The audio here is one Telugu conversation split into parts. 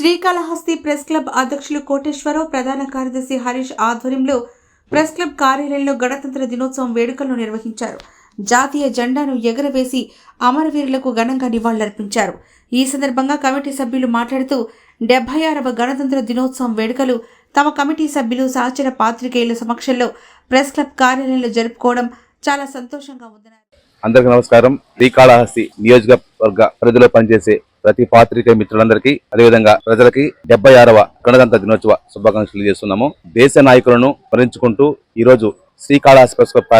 శ్రీకాళహస్తి ప్రెస్ క్లబ్ అధ్యక్షులు కోటేశ్వరరావు ప్రధాన కార్యదర్శి హరీష్ ఆధ్వర్యంలో ప్రెస్ క్లబ్ కార్యాలయంలో గణతంత్ర దినోత్సవం వేడుకలను నిర్వహించారు. జాతీయ జెండాను ఎగరవేసి అమరవీరులకు ఘనంగా నివాళులర్పించారు. ఈ సందర్భంగా కమిటీ సభ్యులు మాట్లాడుతూ డెబ్బై ఆరవ గణతంత్ర దినోత్సవం వేడుకలు తమ కమిటీ సభ్యులు సహచర పాత్రికేయుల సమక్షంలో ప్రెస్ క్లబ్ కార్యాలయంలో జరుపుకోవడం చాలా సంతోషంగా ఉందన్నారు. అందరికీ నమస్కారం. శ్రీకాళహస్తి నియోజకవర్గ పరిధిలో పనిచేసే ప్రతి పాత్రిక మిత్రులందరికీ అదేవిధంగా ప్రజలకి డెబ్బై ఆరవ గణతంత్ర దినోత్సవ శుభాకాంక్షలు చేస్తున్నాము దేశ నాయకులను స్మరించుకుంటూ ఈ రోజు శ్రీకాళహస్తి ప్రెస్ క్లబ్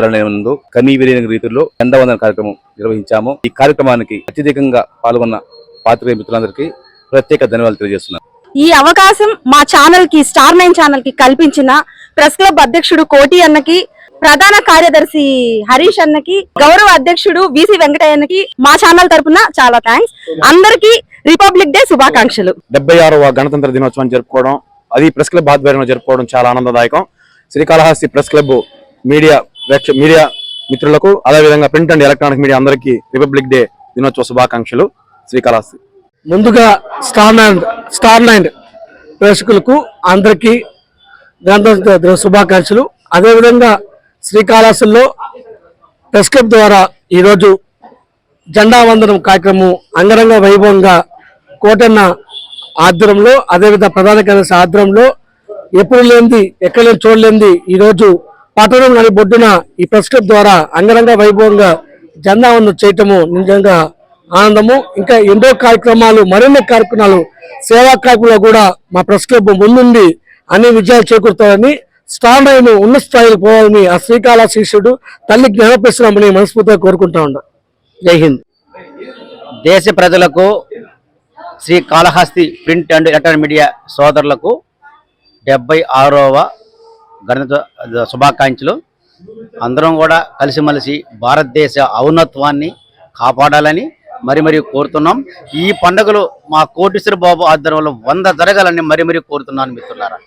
కనీ విలీన రీతిలో వందన కార్యక్రమం నిర్వహించాము. ఈ కార్యక్రమానికి అత్యధికంగా పాల్గొన్న పాత్రికేయ మిత్రులందరికీ ప్రత్యేక ధన్యవాదాలు తెలియజేస్తున్నాను. ఈ అవకాశం మా ఛానల్కి స్టార్ నైన్ ఛానల్కి కల్పించిన ప్రెస్ క్లబ్ అధ్యక్షుడు కోటి అన్నకి ప్రధాన కార్యదర్శి హరీష్ అన్నకి గౌరవ అధ్యక్షుడు బీసీ వెంకటయ్యన్నకి మా ఛానల్ తరపున చాలా థ్యాంక్స్ అందరికి రిపబ్లిక్ డే శుభాకాంక్షలు. డెబ్బై ఆరవ గణతంత్ర దినోత్సవం జరుపుకోవడం అది ప్రెస్ క్లబ్ ఆధ్వర్యంలో జరుపుకోవడం చాలా ఆనందదాయకం. శ్రీకాళహస్తి ప్రెస్ క్లబ్ మీడియా ప్రేక్ష మీడియా మిత్రులకు అదేవిధంగా ప్రింట్ అండ్ ఎలక్ట్రానిక్ మీడియా అందరికీ రిపబ్లిక్ డే దినోత్సవ శుభాకాంక్షలు. శ్రీకాళహస్తి. ముందుగా స్టార్ నైన్ స్టార్ నైన్ ప్రేక్షకులకు అందరికీ గణతంత్ర శుభాకాంక్షలు. అదేవిధంగా శ్రీకాళహస్తిలో ప్రెస్ క్లబ్ ద్వారా ఈరోజు జెండా వందనం కార్యక్రమం అంగరంగ వైభవంగా కోటన్న ఆధ్వర్యంలో అదేవిధంగా ప్రధాన కార్యదర్శి ఆధ్వర్యంలో ఎప్పుడు లేనిది ఎక్కడ లేని చూడలేనిది ఈరోజు పట్టణం నడి బొడ్డున ఈ ప్రెస్ క్లబ్ ద్వారా అంగరంగ వైభవంగా జెండా వందనం చేయటము నిజంగా ఆనందము. ఇంకా ఎన్నో కార్యక్రమాలు మరిన్ని కార్యక్రమాలు సేవా కార్యక్రమాలు కూడా మా ప్రెస్ క్లబ్ ముందుండి అన్ని విజయాలు చేకూరుతారని స్టార్ నైన్ ఉన్నత స్థాయికి పోవాలని ఆ శ్రీకాళ శిష్యుడు తల్లి జ్ఞానప్రశ్రమని మనస్ఫూర్తిగా కోరుకుంటా ఉండ జై హింద్. దేశ ప్రజలకు Sri Kalahasti print and electronic media సోదరులకు డెబ్బై ఆరవ గణిత శుభాకాంక్షలు. అందరం కూడా కలిసిమెలిసి భారతదేశ ఔన్నత్వాన్ని కాపాడాలని మరి మరి కోరుతున్నాం. ఈ పండుగలు మా కోటేశ్వర బాబు ఆధ్వర్యంలో వంద జరగాలని మరి మరి కోరుతున్నాను మిత్రులారా.